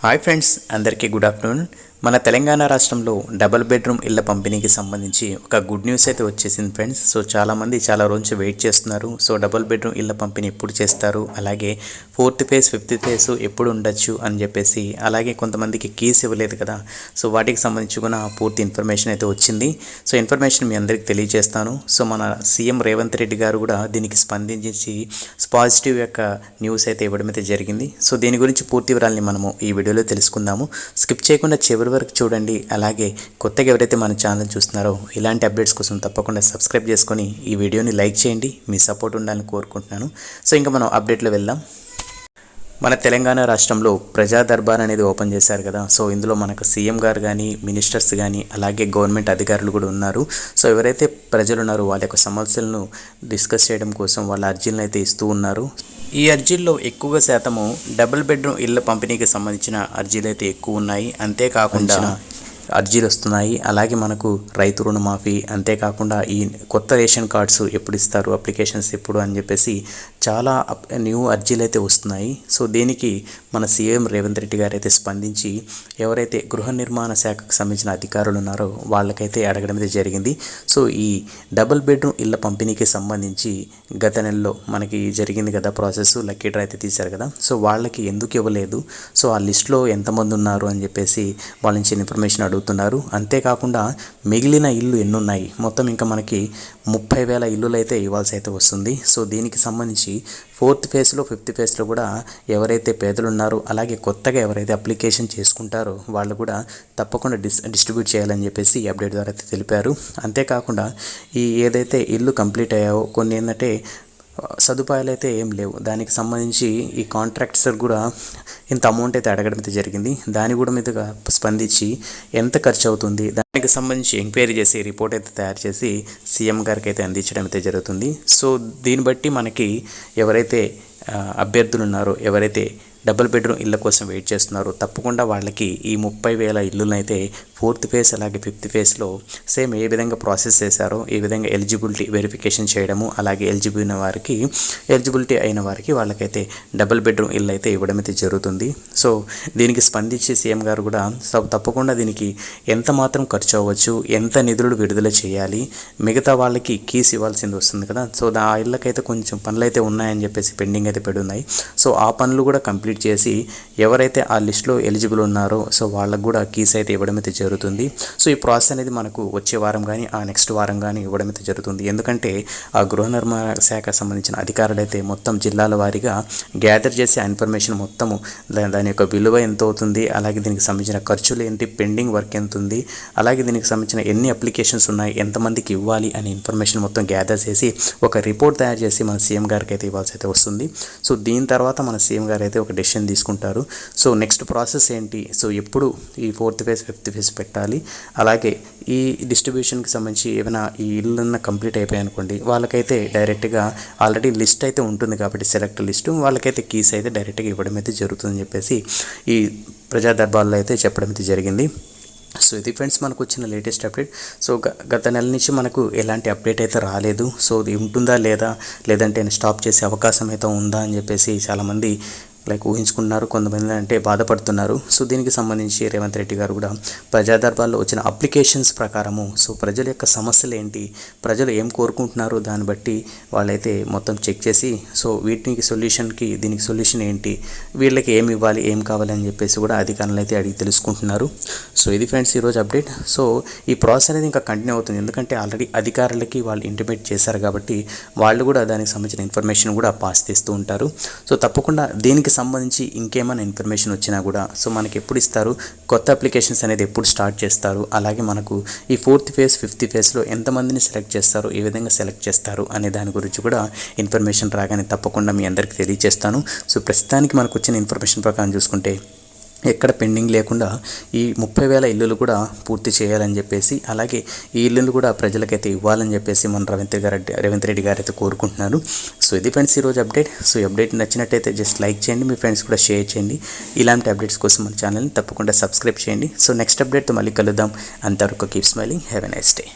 Hi friends అందరికీ good afternoon మన తెలంగాణ రాష్ట్రంలో డబుల్ బెడ్రూమ్ ఇళ్ళ పంపిణీకి సంబంధించి ఒక గుడ్ న్యూస్ అయితే వచ్చేసింది ఫ్రెండ్స్. సో చాలామంది చాలా రోజు వెయిట్ చేస్తున్నారు. సో డబుల్ బెడ్రూమ్ ఇళ్ళ పంపిణీ ఎప్పుడు చేస్తారు? అలాగే ఫోర్త్ ఫేజ్ ఫిఫ్త్ ఫేజ్ ఎప్పుడు ఉండొచ్చు అని చెప్పేసి అలాగే కొంతమందికి కీస్ ఇవ్వలేదు కదా. సో వాటికి సంబంధించి కూడా పూర్తి ఇన్ఫర్మేషన్ అయితే వచ్చింది. సో ఇన్ఫర్మేషన్ మీ అందరికీ తెలియజేస్తాను. సో మన సీఎం రేవంత్ రెడ్డి గారు కూడా దీనికి స్పందించి పాజిటివ్ యొక్క న్యూస్ అయితే ఇవ్వడం అయితే జరిగింది. సో దీని గురించి పూర్తి వివరాలని మనము ఈ వీడియోలో తెలుసుకుందాము. స్కిప్ చేయకుండా చివరి వరకు చూడండి. అలాగే కొత్తగా ఎవరైతే మన ఛానల్ చూస్తున్నారో ఇలాంటి అప్డేట్స్ కోసం తప్పకుండా సబ్స్క్రైబ్ చేసుకొని ఈ వీడియోని లైక్ చేయండి. మీ సపోర్ట్ ఉండాలని కోరుకుంటున్నాను. సో ఇంకా మనం అప్డేట్లో వెళ్దాం. మన తెలంగాణ రాష్ట్రంలో ప్రజా దర్బార్ అనేది ఓపెన్ చేశారు కదా. సో ఇందులో మనకు సీఎం గారు కానీ మినిస్టర్స్ కానీ అలాగే గవర్నమెంట్ అధికారులు కూడా ఉన్నారు. సో ఎవరైతే ప్రజలు ఉన్నారో వాళ్ళ యొక్క సమస్యలను డిస్కస్ చేయడం కోసం వాళ్ళ అర్జీలను అయితే ఇస్తూ ఉన్నారు. ఈ అర్జీల్లో ఎక్కువగా శాతము డబుల్ బెడ్రూమ్ ఇళ్ళ పంపిణీకి సంబంధించిన అర్జీలు అయితే ఎక్కువ ఉన్నాయి అంతేకాకుండా అర్జీలు వస్తున్నాయి. అలాగే మనకు రైతు రుణమాఫీ అంతేకాకుండా ఈ కొత్త రేషన్ కార్డ్స్ ఎప్పుడు ఇస్తారు అప్లికేషన్స్ ఎప్పుడు అని చెప్పేసి చాలా న్యూ అర్జీలు అయితే వస్తున్నాయి. సో దీనికి మన సీఎం రేవంత్ రెడ్డి గారు అయితే స్పందించి ఎవరైతే గృహ నిర్మాణ శాఖకు సంబంధించిన అధికారులు ఉన్నారో వాళ్ళకైతే అడగడం అయితే జరిగింది. సో ఈ డబుల్ బెడ్రూమ్ ఇళ్ళ పంపిణీకి సంబంధించి గత నెలలో మనకి జరిగింది కదా ప్రాసెస్ లక్కీ డ్రా అయితే తీశారు కదా. సో వాళ్ళకి ఎందుకు ఇవ్వలేదు? సో ఆ లిస్ట్లో ఎంతమంది ఉన్నారు అని చెప్పేసి వాళ్ళ నుంచి ఇన్ఫర్మేషన్ అడుగుతున్నారు. అంతేకాకుండా మిగిలిన ఇల్లు ఎన్నున్నాయి? మొత్తం ఇంకా మనకి ముప్పై వేల ఇల్లులు అయితే ఇవ్వాల్సి అయితే వస్తుంది. సో దీనికి సంబంధించి ఫోర్త్ ఫేజ్లో ఫిఫ్త్ ఫేజ్లో కూడా ఎవరైతే పేదలు ఉన్నారో అలాగే కొత్తగా ఎవరైతే అప్లికేషన్ చేసుకుంటారో వాళ్ళు కూడా తప్పకుండా డిస్ డిస్ట్రిబ్యూట్ చేయాలని చెప్పేసి అప్డేట్ ద్వారా అయితే తెలిపారు. అంతేకాకుండా ఈ ఏదైతే ఇల్లు కంప్లీట్ అయ్యావో కొన్ని ఏంటంటే సదుపాయాలు అయితే ఏం లేవు. దానికి సంబంధించి ఈ కాంట్రాక్టర్ కూడా ఇంత అమౌంట్ అయితే అడగడం అయితే జరిగింది. దాని కూడా మీదుగా స్పందించి ఎంత ఖర్చు అవుతుంది దానికి సంబంధించి ఎంక్వైరీ చేసి రిపోర్ట్ అయితే తయారు చేసి సీఎం గారికి అయితే అందించడం అయితే జరుగుతుంది. సో దీన్ని బట్టి మనకి ఎవరైతే అభ్యర్థులు ఉన్నారో ఎవరైతే డబుల్ బెడ్రూమ్ ఇళ్ళ కోసం వెయిట్ చేస్తున్నారో తప్పకుండా వాళ్ళకి ఈ ముప్పై వేల ఇల్లునైతే ఫోర్త్ ఫేజ్ అలాగే ఫిఫ్త్ ఫేజ్లో సేమ్ ఏ విధంగా ప్రాసెస్ చేశారో ఏ విధంగా ఎలిజిబిలిటీ వెరిఫికేషన్ చేయడము అలాగే ఎలిజిబుల్ అయిన వారికి ఎలిజిబిలిటీ అయిన వారికి వాళ్ళకైతే డబుల్ బెడ్రూమ్ ఇల్లు అయితే ఇవ్వడం అయితే జరుగుతుంది. సో దీనికి స్పందించి సీఎం గారు కూడా సో తప్పకుండా దీనికి ఎంత మాత్రం ఖర్చు అవ్వచ్చు ఎంత నిధులు విడుదల చేయాలి మిగతా వాళ్ళకి కీస్ ఇవ్వాల్సింది వస్తుంది కదా సో దా- ఆ ఇళ్ళకైతే కొంచెం పనులు అయితే ఉన్నాయని చెప్పేసి పెండింగ్ అయితే పెడి ఉన్నాయి. సో ఆ పనులు కూడా కంప్లీట్ చేసి ఎవరైతే ఆ లిస్ట్లో ఎలిజిబుల్ ఉన్నారో సో వాళ్ళకు కూడా కీస్ అయితే ఇవ్వడం అయితే జరుగుతుంది. సో ఈ ప్రాసెస్ అనేది మనకు వచ్చే వారం కానీ ఆ నెక్స్ట్ వారం కానీ ఇవ్వడం అయితే జరుగుతుంది. ఎందుకంటే ఆ గృహ నిర్మాణ శాఖ సంబంధించిన అధికారులు అయితే మొత్తం జిల్లాల వారీగా గ్యాదర్ చేసే ఆ ఇన్ఫర్మేషన్ మొత్తము దాని యొక్క విలువ ఎంత అవుతుంది అలాగే దీనికి సంబంధించిన ఖర్చులు ఏంటి పెండింగ్ వర్క్ ఎంత ఉంది అలాగే దీనికి సంబంధించిన ఎన్ని అప్లికేషన్స్ ఉన్నాయి ఎంతమందికి ఇవ్వాలి అనే ఇన్ఫర్మేషన్ మొత్తం గ్యాదర్ చేసి ఒక రిపోర్ట్ తయారు చేసి మన సీఎం గారికి అయితే ఇవ్వాల్సి అయితే వస్తుంది. సో దీని తర్వాత మన సీఎం గారు అయితే ఒక డెసిషన్ తీసుకుంటారు. సో నెక్స్ట్ ప్రాసెస్ ఏంటి? సో ఎప్పుడు ఈ ఫోర్త్ ఫేజ్ ఫిఫ్త్ ఫేజ్ పెట్టాలి. అలాగే ఈ డిస్ట్రిబ్యూషన్కి సంబంధించి ఏమైనా ఈ ఇల్లు కంప్లీట్ అయిపోయాయి అనుకోండి వాళ్ళకైతే డైరెక్ట్గా ఆల్రెడీ లిస్ట్ అయితే ఉంటుంది కాబట్టి సెలెక్ట్ లిస్టు వాళ్ళకైతే కీస్ అయితే డైరెక్ట్గా ఇవ్వడం అయితే జరుగుతుందని చెప్పేసి ఈ ప్రజా దర్బార్లో అయితే చెప్పడం అయితే జరిగింది. సో ఇది ఫ్రెండ్స్ మనకు వచ్చిన లేటెస్ట్ అప్డేట్ సో గ- గత నెల నుంచి మనకు ఎలాంటి అప్డేట్ అయితే రాలేదు. సో ఇది ఉంటుందా లేదా? లేదంటే స్టాప్ చేసే అవకాశం అయితే ఉందా? అని చెప్పేసి చాలామంది లైక్ ఊహించుకున్నారు కొంతమంది అంటే బాధపడుతున్నారు. సో దీనికి సంబంధించి రేవంత్ రెడ్డి గారు కూడా ప్రజాదర్బార్లో వచ్చిన అప్లికేషన్స్ ప్రకారము సో ప్రజల యొక్క సమస్యలు ఏంటి ప్రజలు ఏం కోరుకుంటున్నారు దాన్ని బట్టి వాళ్ళైతే మొత్తం చెక్ చేసి సో వీటికి సొల్యూషన్కి దీనికి సొల్యూషన్ ఏంటి వీళ్ళకి ఏమి ఇవ్వాలి ఏం కావాలి అని చెప్పేసి కూడా అధికారులు అయితే అడిగి తెలుసుకుంటున్నారు. సో ఇది ఫ్రెండ్స్ ఈరోజు అప్డేట్. సో ఈ ప్రాసెస్ అనేది ఇంకా కంటిన్యూ అవుతుంది. ఎందుకంటే ఆల్రెడీ అధికారులకి వాళ్ళు ఇంటిమేట్ చేశారు కాబట్టి వాళ్ళు కూడా దానికి సంబంధించిన ఇన్ఫర్మేషన్ కూడా పాస్ చేస్తూ ఉంటారు. సో తప్పకుండా దీనికి సంబంధించి ఇంకేమైనా ఇన్ఫర్మేషన్ వచ్చినా కూడా సో మనకి ఎప్పుడు ఇస్తారు కొత్త అప్లికేషన్స్ అనేది ఎప్పుడు స్టార్ట్ చేస్తారు అలాగే మనకు ఈ ఫోర్త్ ఫేజ్ ఫిఫ్త్ ఫేజ్లో ఎంతమందిని సెలెక్ట్ చేస్తారు ఏ విధంగా సెలెక్ట్ చేస్తారు అనే దాని గురించి కూడా ఇన్ఫర్మేషన్ రాగానే తప్పకుండా మీ అందరికీ తెలియజేస్తాను సో ప్రస్తుతానికి మనకు వచ్చిన ఇన్ఫర్మేషన్ ప్రకారం చూసుకుంటే ఎక్కడ పెండింగ్ లేకుండా ఈ ముప్పై వేల ఇల్లులు కూడా పూర్తి చేయాలని చెప్పేసి అలాగే ఈ ఇల్లులు కూడా ప్రజలకైతే ఇవ్వాలని చెప్పేసి మన రవీంత్ గారు రేవంత్ రెడ్డి గారు అయితే కోరుకుంటున్నారు. సో ఇది ఫ్రెండ్స్ ఈరోజు అప్డేట్. సో ఈ అప్డేట్ నచ్చినట్టయితే జస్ట్ లైక్ చేయండి మీ ఫ్రెండ్స్ కూడా షేర్ చేయండి. ఇలాంటి అప్డేట్స్ కోసం మన ఛానల్ని తప్పకుండా సబ్స్క్రైబ్ చేయండి. సో నెక్స్ట్ అప్డేట్తో మళ్ళీ కలుద్దాం. అంతవరకు keep smiling have a nice day